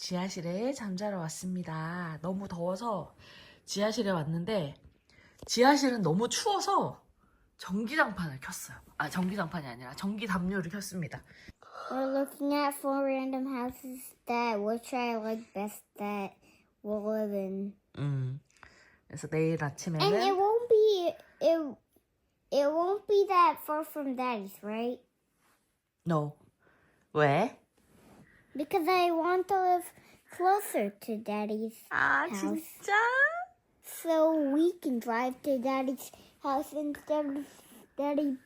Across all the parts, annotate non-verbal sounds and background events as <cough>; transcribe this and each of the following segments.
지하실에 잠자러 왔습니다. 너무 더워서 지하실에 왔는데 지하실은 너무 추워서 전기장판을 켰어요. 아 전기장판이 아니라 전기 담요를 켰습니다. We're looking at four random houses that which I like best that we'll live in. 음. 그래서 내일 And it 아침에는 won't be it it won't be that far from daddy's, right? no 왜? Because I want to live closer to daddy's 아 house. 진짜? So we can drive to daddy's house instead of daddy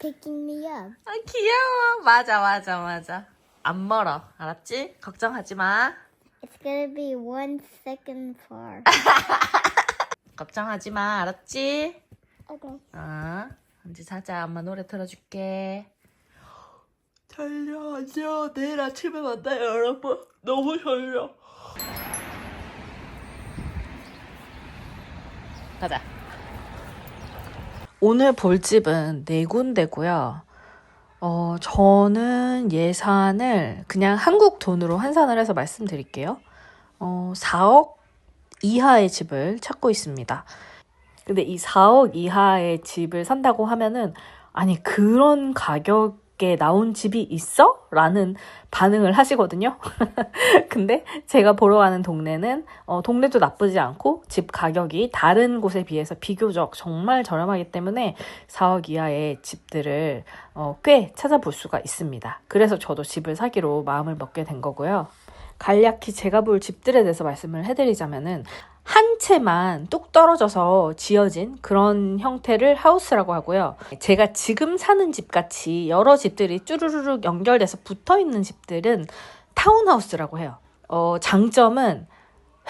picking me up. 아 귀여워. 맞아 맞아 맞아. 안 멀어. 알았지? 걱정하지 마. It's gonna be one second far. 걱정하지 마. 알았지? okay. 어, 이제 자자. 엄마 노래 틀어줄게. 안녕. 내일 아침에 만나요, 여러분. 너무 졸려. 가자. 오늘 볼 집은 네 군데고요. 어, 저는 예산을 그냥 한국 돈으로 환산을 해서 말씀드릴게요. 어, 4억 이하의 집을 찾고 있습니다. 근데 이 4억 이하의 집을 산다고 하면은 아니 그런 가격 에 나온 집이 있어? 라는 반응을 하시거든요. <laughs> 근데 제가 보러 가는 동네는 어, 동네도 나쁘지 않고 집 가격이 다른 곳에 비해서 비교적 정말 저렴하기 때문에 4억 이하의 집들을 어, 꽤 찾아볼 수가 있습니다. 그래서 저도 집을 사기로 마음을 먹게 된 거고요. 간략히 제가 볼 집들에 대해서 말씀을 해드리자면은 한 채만 뚝 떨어져서 지어진 그런 형태를 하우스라고 하고요. 제가 지금 사는 집 같이 여러 집들이 쭈루루룩 연결돼서 붙어 있는 집들은 타운하우스라고 해요. 어, 장점은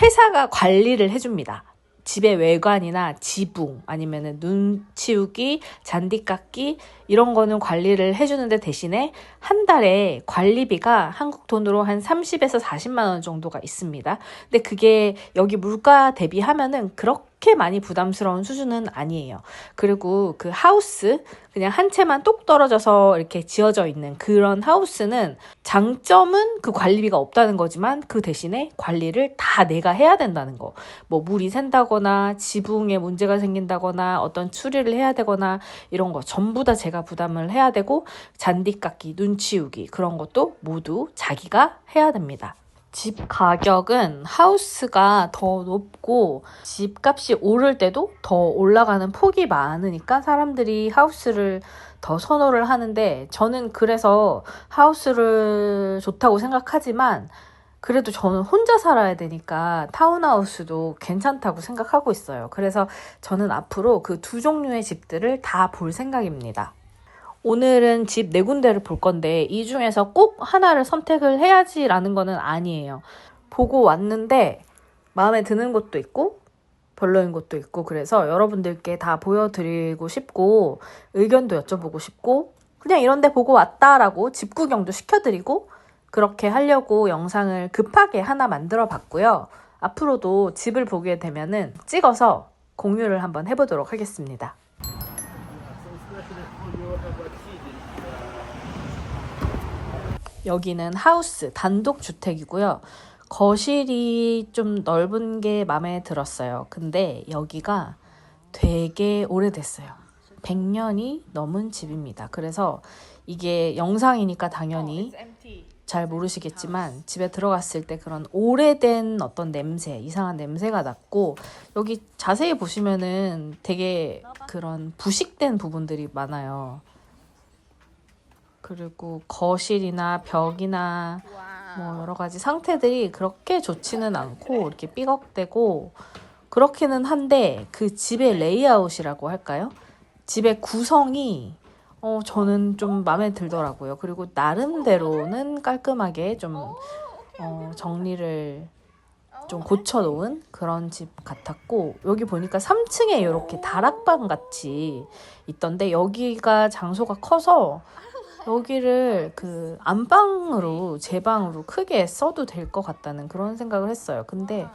회사가 관리를 해줍니다. 집의 외관이나 지붕 아니면은 눈 치우기, 잔디 깎기 이런 거는 관리를 해주는데 대신에 한 달에 관리비가 한국 돈으로 한 30에서 40만 원 정도가 있습니다. 근데 그게 여기 물가 대비하면은 그렇게 많이 부담스러운 수준은 아니에요. 그리고 그 하우스 그냥 한 채만 똑 떨어져서 이렇게 지어져 있는 그런 하우스는 장점은 그 관리비가 없다는 거지만 그 대신에 관리를 다 내가 해야 된다는 거. 뭐 물이 샌다거나 지붕에 문제가 생긴다거나 어떤 추리를 해야 되거나 이런 거 전부 다 제가 부담을 해야 되고 잔디 깎기, 눈 치우기 그런 것도 모두 자기가 해야 됩니다. 집 가격은 하우스가 더 높고 집값이 오를 때도 더 올라가는 폭이 많으니까 사람들이 하우스를 더 선호를 하는데 저는 그래서 하우스를 좋다고 생각하지만 그래도 저는 혼자 살아야 되니까 타운하우스도 괜찮다고 생각하고 있어요. 그래서 저는 앞으로 그 두 종류의 집들을 다 볼 생각입니다. 오늘은 집 네 군데를 볼 건데 이 중에서 꼭 하나를 선택을 해야지라는 거는 아니에요. 보고 왔는데 마음에 드는 것도 있고 별로인 것도 있고 그래서 여러분들께 다 보여드리고 싶고 의견도 여쭤보고 싶고 그냥 이런 데 보고 왔다라고 집 구경도 시켜드리고 그렇게 하려고 영상을 급하게 하나 만들어 봤고요. 앞으로도 집을 보게 되면은 찍어서 공유를 한번 해보도록 하겠습니다. 여기는 하우스 단독 주택이고요. 거실이 좀 넓은 게 마음에 들었어요. 근데 여기가 되게 오래됐어요. 100년이 넘은 집입니다. 그래서 이게 영상이니까 당연히 잘 모르시겠지만 집에 들어갔을 때 그런 오래된 어떤 냄새, 이상한 냄새가 났고 여기 자세히 보시면은 되게 그런 부식된 부분들이 많아요. 그리고 거실이나 벽이나 뭐 여러 가지 상태들이 그렇게 좋지는 않고 이렇게 삐걱대고 그렇기는 한데 그 집의 레이아웃이라고 할까요? 집의 구성이 어 저는 좀 마음에 들더라고요. 그리고 나름대로는 깔끔하게 좀 어, 정리를 좀 고쳐놓은 그런 집 같았고 여기 보니까 3층에 이렇게 다락방 같이 있던데 여기가 장소가 커서 여기를 그 안방으로 제 방으로 크게 써도 될 것 같다는 그런 생각을 했어요. 근데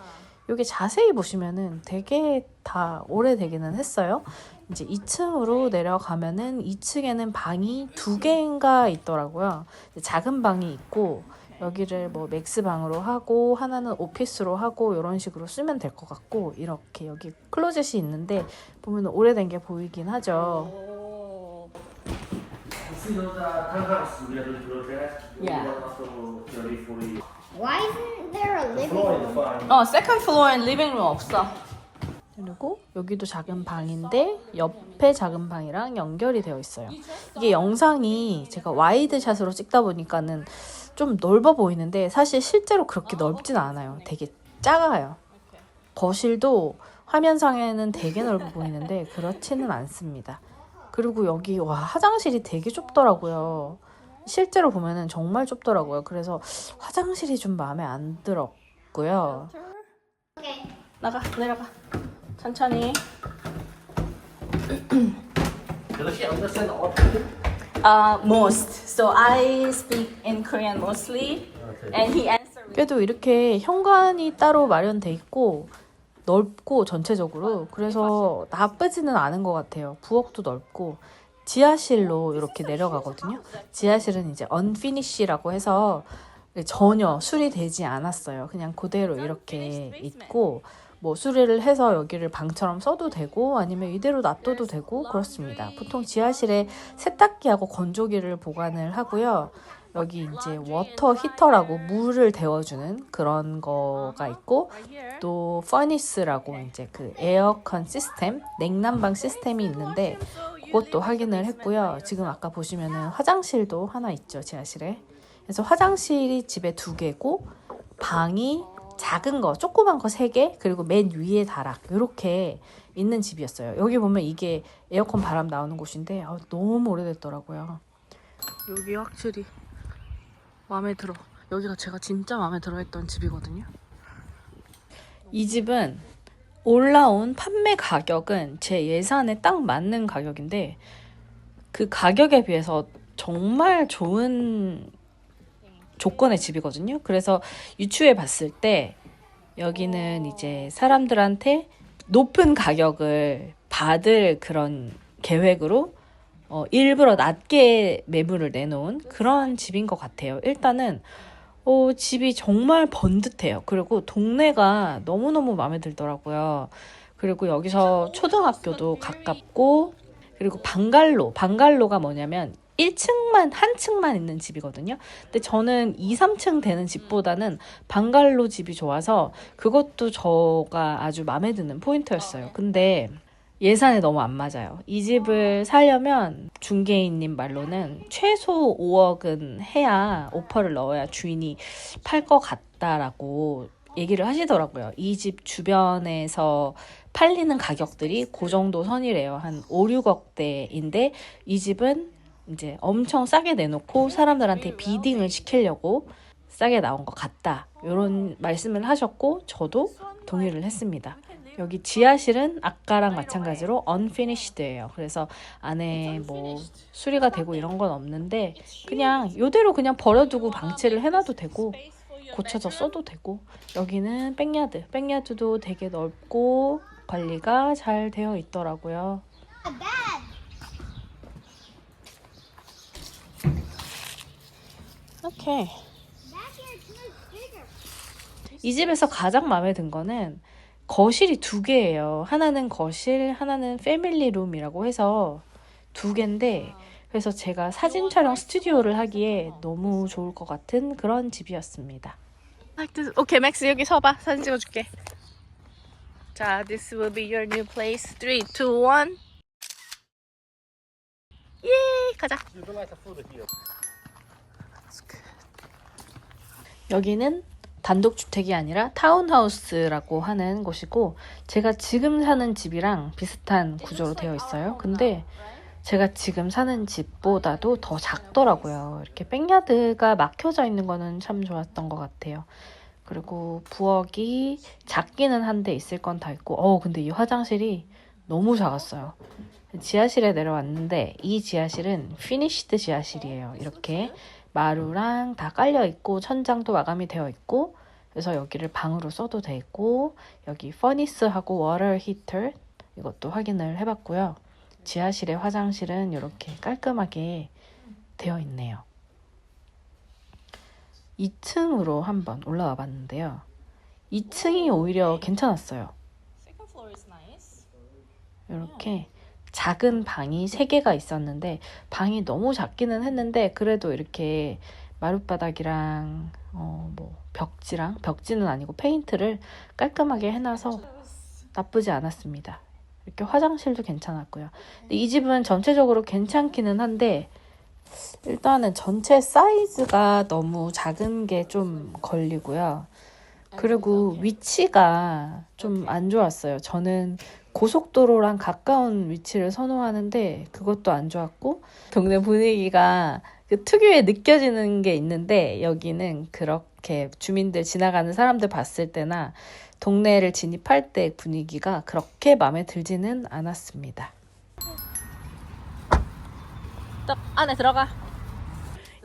여기 자세히 보시면은 되게 다 오래되기는 했어요. 이제 2층으로 내려가면은 2층에는 방이 두 개인가 있더라고요. 작은 방이 있고 여기를 뭐 맥스 방으로 하고 하나는 오피스로 하고 이런 식으로 쓰면 될 것 같고 이렇게 여기 클로젯이 있는데 보면 오래된 게 보이긴 하죠. Uh, townhouse we have those projects? Yeah. Also 30, 40. Why isn't there a living Floor is room? fine. 어, 세컨 플로어엔 리빙룸 없어. 그리고 여기도 작은 방인데 옆에 작은 방이랑 연결이 되어 있어요. 이게 영상이 제가 와이드 샷으로 찍다 보니까는 좀 넓어 보이는데 사실 실제로 그렇게 넓진 않아요. 되게 작아요. 거실도 화면상에는 되게 넓어 보이는데 그렇지는 않습니다. 그리고 여기 와 화장실이 되게 좁더라고요. 실제로 보면은 정말 좁더라고요. 그래서 화장실이 좀 마음에 안 들었고요. 나가 내려가 천천히. Uh, most. So I speak in Korean mostly, and he answered. 그래도 이렇게 현관이 따로 마련돼 있고 넓고 전체적으로 그래서 나쁘지는 않은 것 같아요. 부엌도 넓고 지하실로 이렇게 내려가거든요. 지하실은 이제 unfinish라고 해서 전혀 수리되지 않았어요. 그냥 그대로 이렇게 있고 뭐 수리를 해서 여기를 방처럼 써도 되고 아니면 이대로 놔둬도 되고 그렇습니다. 보통 지하실에 세탁기하고 건조기를 보관을 하고요. 여기 이제 워터 히터라고 물을 데워주는 그런 거가 있고 또 퍼니스라고 이제 그 에어컨 시스템 냉난방 시스템이 있는데 그것도 확인을 했고요. 지금 아까 보시면은 화장실도 하나 있죠 지하실에. 그래서 화장실이 집에 두 개고 방이 작은 거 조그만 거 세 개 그리고 맨 위에 다락 이렇게 있는 집이었어요. 여기 보면 이게 에어컨 바람 나오는 곳인데 아, 너무 오래됐더라고요. 여기 확실히 마음에 들어. 여기가 제가 진짜 마음에 들어 했던 집이거든요. 이 집은 올라온 판매 가격은 제 예산에 딱 맞는 가격인데 그 가격에 비해서 정말 좋은 조건의 집이거든요. 그래서 유추해 봤을 때 여기는 이제 사람들한테 높은 가격을 받을 그런 계획으로 어, 일부러 낮게 매물을 내놓은 그런 집인 것 같아요. 일단은 어, 집이 정말 번듯해요. 그리고 동네가 너무너무 마음에 들더라고요. 그리고 여기서 초등학교도 가깝고, 그리고 방갈로. 방갈로가 뭐냐면 1층만, 한 층만 있는 집이거든요. 근데 저는 2, 3층 되는 집보다는 방갈로 집이 좋아서 그것도 저가 아주 마음에 드는 포인트였어요. 근데 예산에 너무 안 맞아요. 이 집을 살려면 중개인님 말로는 최소 5억은 해야 오퍼를 넣어야 주인이 팔 것 같다라고 얘기를 하시더라고요. 이 집 주변에서 팔리는 가격들이 그 정도 선이래요. 한 5, 6억대인데 이 집은 이제 엄청 싸게 내놓고 사람들한테 비딩을 시키려고 싸게 나온 것 같다. 이런 말씀을 하셨고 저도 동의를 했습니다. 여기 지하실은 아까랑 마찬가지로 unfinished예요. 그래서 안에 뭐 수리가 되고 이런 건 없는데 그냥 이대로 그냥 버려두고 방치를 해놔도 되고 고쳐서 써도 되고 여기는 백야드, 백야드도 되게 넓고 관리가 잘 되어 있더라고요. 이렇게 이 집에서 가장 마음에 든 거는 거실이 두 개예요. 하나는 거실, 하나는 패밀리 룸이라고 해서 두 개인데 그래서 제가 사진 촬영 스튜디오를 하기에 너무 좋을 것 같은 그런 집이었습니다. 오케이, 맥스 여기 서봐. 사진 찍어줄게. 자, this will be your new place. 3, 2, 1. 예, 가자. 여기는 단독 주택이 아니라 타운하우스라고 하는 곳이고 제가 지금 사는 집이랑 비슷한 구조로 되어 있어요. 근데 제가 지금 사는 집보다도 더 작더라고요. 이렇게 백야드가 막혀져 있는 거는 참 좋았던 것 같아요. 그리고 부엌이 작기는 한데 있을 건 다 있고, 어, 근데 이 화장실이 너무 작았어요. 지하실에 내려왔는데 이 지하실은 피니시드 지하실이에요. 이렇게 마루랑 다 깔려 있고 천장도 마감이 되어 있고 그래서 여기를 방으로 써도 되고 여기 퍼니스하고 히터 이것도 확인을 해봤고요. 지하실의 화장실은 이렇게 깔끔하게 되어 있네요. 2층으로 한번 올라와 봤는데요. 2층이 오히려 괜찮았어요. 이렇게 작은 방이 3개가 있었는데 방이 너무 작기는 했는데 그래도 이렇게 마룻바닥이랑 어, 뭐 벽지랑 벽지는 아니고 페인트를 깔끔하게 해놔서 나쁘지 않았습니다. 이렇게 화장실도 괜찮았고요. 근데 이 집은 전체적으로 괜찮기는 한데 일단은 전체 사이즈가 너무 작은 게 좀 걸리고요. 그리고 위치가 좀 안 좋았어요. 저는 고속도로랑 가까운 위치를 선호하는데 그것도 안 좋았고 동네 분위기가 그 특유의 느껴지는 게 있는데 여기는 그렇게 주민들 지나가는 사람들 봤을 때나 동네를 진입할 때 분위기가 그렇게 마음에 들지는 않았습니다. 딱 안에 들어가.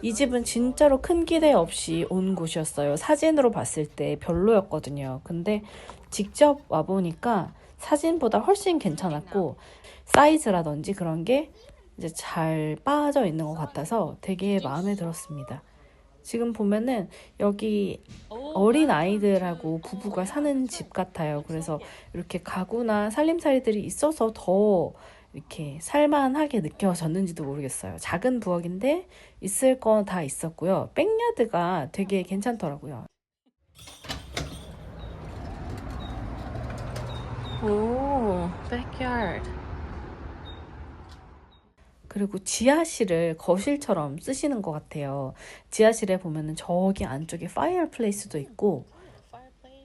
이 집은 진짜로 큰 기대 없이 온 곳이었어요. 사진으로 봤을 때 별로였거든요. 근데 직접 와보니까 사진보다 훨씬 괜찮았고, 사이즈라든지 그런 게 이제 잘 빠져 있는 것 같아서 되게 마음에 들었습니다. 지금 보면은 여기 어린 아이들하고 부부가 사는 집 같아요. 그래서 이렇게 가구나 살림살이들이 있어서 더 이렇게 살만하게 느껴졌는지도 모르겠어요. 작은 부엌인데 있을 건 다 있었고요. 백야드가 되게 괜찮더라고요. 오, 백야드. 그리고 지하실을 거실처럼 쓰시는 것 같아요. 지하실에 보면은 저기 안쪽에 파이어플레이스도 있고,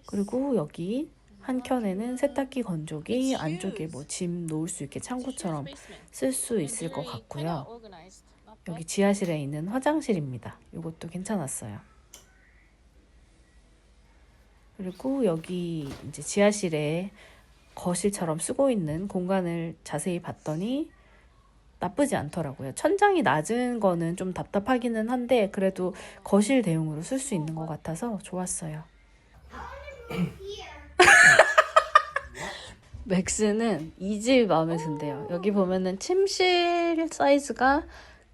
그리고 여기 한 켠에는 세탁기 건조기, 안쪽에 뭐 짐 놓을 수 있게 창고처럼 쓸 수 있을 것 같고요. 여기 지하실에 있는 화장실입니다. 이것도 괜찮았어요. 그리고 여기 이제 지하실에 거실처럼 쓰고 있는 공간을 자세히 봤더니 나쁘지 않더라고요. 천장이 낮은 거는 좀 답답하기는 한데 그래도 거실 대용으로 쓸 수 있는 것 같아서 좋았어요. <laughs> 맥스는 이 집 마음에 든대요. 여기 보면은 침실 사이즈가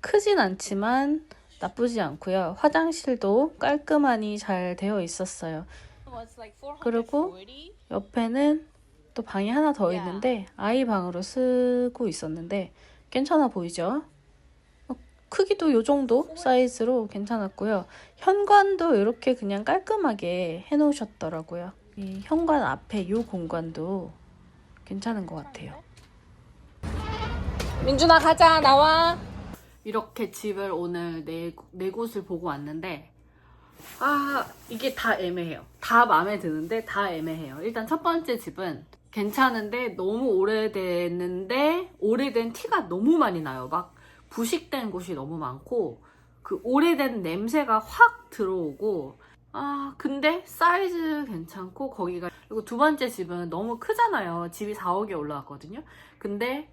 크진 않지만 나쁘지 않고요. 화장실도 깔끔하니 잘 되어 있었어요. 그리고 옆에는 또 방이 하나 더 있는데 아이 방으로 쓰고 있었는데 괜찮아 보이죠? 어, 크기도 요 정도 사이즈로 괜찮았고요. 현관도 이렇게 그냥 깔끔하게 해놓으셨더라고요. 이 현관 앞에 요 공간도 괜찮은 것 같아요. 민준아 가자 나와. 이렇게 집을 오늘 네, 네 곳을 보고 왔는데 아 이게 다 애매해요. 다 마음에 드는데 다 애매해요. 일단 첫 번째 집은 괜찮은데 너무 오래됐는데 오래된 티가 너무 많이 나요. 막 부식된 곳이 너무 많고 그 오래된 냄새가 확 들어오고 아 근데 사이즈 괜찮고 거기가 그리고 두 번째 집은 너무 크잖아요. 집이 4억에 올라왔거든요. 근데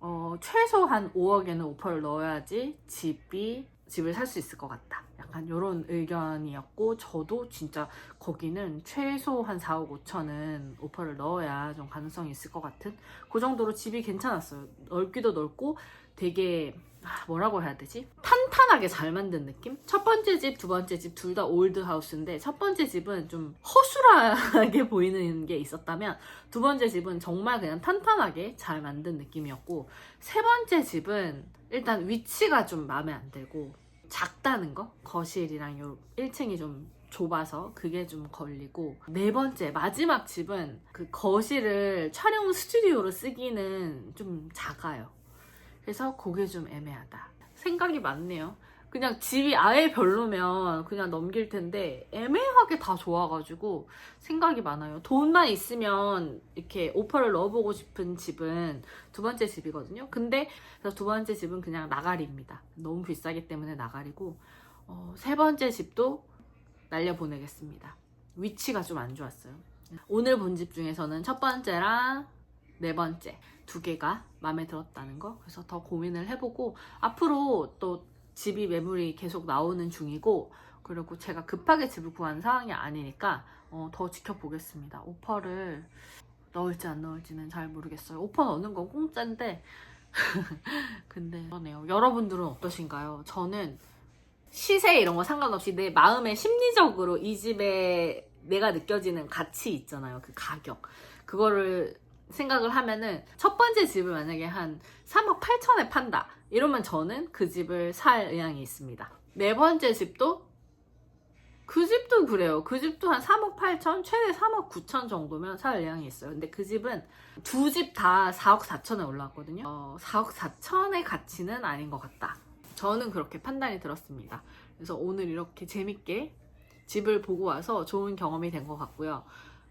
어, 최소 한 5억에는 오퍼를 넣어야지 집이 집을 살 수 있을 것 같다. 약간 이런 의견이었고 저도 진짜 거기는 최소 한 4억 5천은 오퍼를 넣어야 좀 가능성이 있을 것 같은 그 정도로 집이 괜찮았어요. 넓기도 넓고 되게 아, 뭐라고 해야 되지? 탄탄하게 잘 만든 느낌? 첫 번째 집, 두 번째 집 둘 다 올드 하우스인데 첫 번째 집은 좀 허술하게 <laughs> 보이는 게 있었다면 두 번째 집은 정말 그냥 탄탄하게 잘 만든 느낌이었고 세 번째 집은 일단 위치가 좀 마음에 안 들고 작다는 거 거실이랑 요 1층이 좀 좁아서 그게 좀 걸리고 네 번째 마지막 집은 그 거실을 촬영 스튜디오로 쓰기는 좀 작아요. 그래서 그게 좀 애매하다. 생각이 많네요. 그냥 집이 아예 별로면 그냥 넘길 텐데 애매하게 다 좋아가지고 생각이 많아요. 돈만 있으면 이렇게 오퍼를 넣어보고 싶은 집은 두 번째 집이거든요. 근데 두 번째 집은 그냥 나가리입니다. 너무 비싸기 때문에 나가리고 어, 세 번째 집도 날려보내겠습니다. 위치가 좀 안 좋았어요. 오늘 본 집 중에서는 첫 번째랑 네 번째 두 개가 마음에 들었다는 거. 그래서 더 고민을 해보고 앞으로 또 집이 매물이 계속 나오는 중이고 그리고 제가 급하게 집을 구한 상황이 아니니까 어, 더 지켜보겠습니다. 오퍼를 넣을지 안 넣을지는 잘 모르겠어요. 오퍼 넣는 건 공짜인데 <laughs> 근데 그러네요. 여러분들은 어떠신가요? 저는 시세 이런 거 상관없이 내 마음의 심리적으로 이 집에 내가 느껴지는 가치 있잖아요. 그 가격. 그거를 생각을 하면은 첫 번째 집을 만약에 한 3억 8천에 판다. 이러면 저는 그 집을 살 의향이 있습니다. 네 번째 집도 그 집도 그래요. 그 집도 한 3억 8천, 최대 3억 9천 정도면 살 의향이 있어요. 근데 그 집은 두 집 다 4억 4천에 올라왔거든요. 어, 4억 4천의 가치는 아닌 것 같다. 저는 그렇게 판단이 들었습니다. 그래서 오늘 이렇게 재밌게 집을 보고 와서 좋은 경험이 된 것 같고요.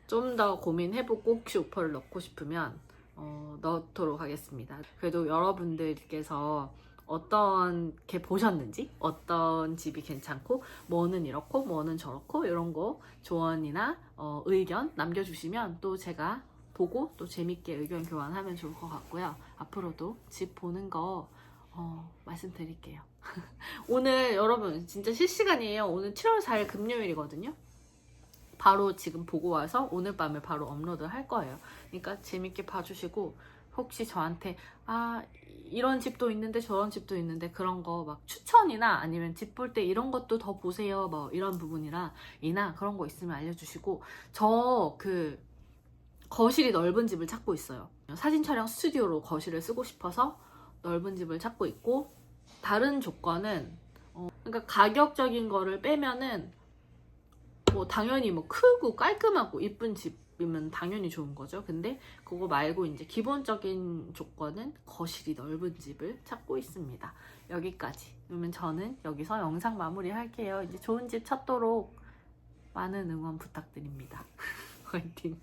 좀 더 고민해보고 혹시 오퍼를 넣고 싶으면 어, 넣도록 하겠습니다. 그래도 여러분들께서 어떤 게 보셨는지 어떤 집이 괜찮고 뭐는 이렇고 뭐는 저렇고 이런 거 조언이나 어, 의견 남겨주시면 또 제가 보고 또 재밌게 의견 교환하면 좋을 것 같고요. 앞으로도 집 보는 거 어, 말씀드릴게요. <laughs> 오늘 여러분 진짜 실시간이에요. 오늘 7월 4일 금요일이거든요. 바로 지금 보고 와서 오늘 밤에 바로 업로드 할 거예요. 그러니까 재밌게 봐주시고 혹시 저한테 아 이런 집도 있는데 저런 집도 있는데 그런 거 막 추천이나 아니면 집 볼 때 이런 것도 더 보세요 뭐 이런 부분이라 이나 그런 거 있으면 알려주시고 저 그 거실이 넓은 집을 찾고 있어요. 사진 촬영 스튜디오로 거실을 쓰고 싶어서 넓은 집을 찾고 있고 다른 조건은 어, 그러니까 가격적인 거를 빼면은 뭐 당연히 뭐 크고 깔끔하고 이쁜 집이면 당연히 좋은 거죠. 근데 그거 말고 이제 기본적인 조건은 거실이 넓은 집을 찾고 있습니다. 여기까지. 그러면 저는 여기서 영상 마무리 할게요. 이제 좋은 집 찾도록 많은 응원 부탁드립니다. <laughs> 화이팅.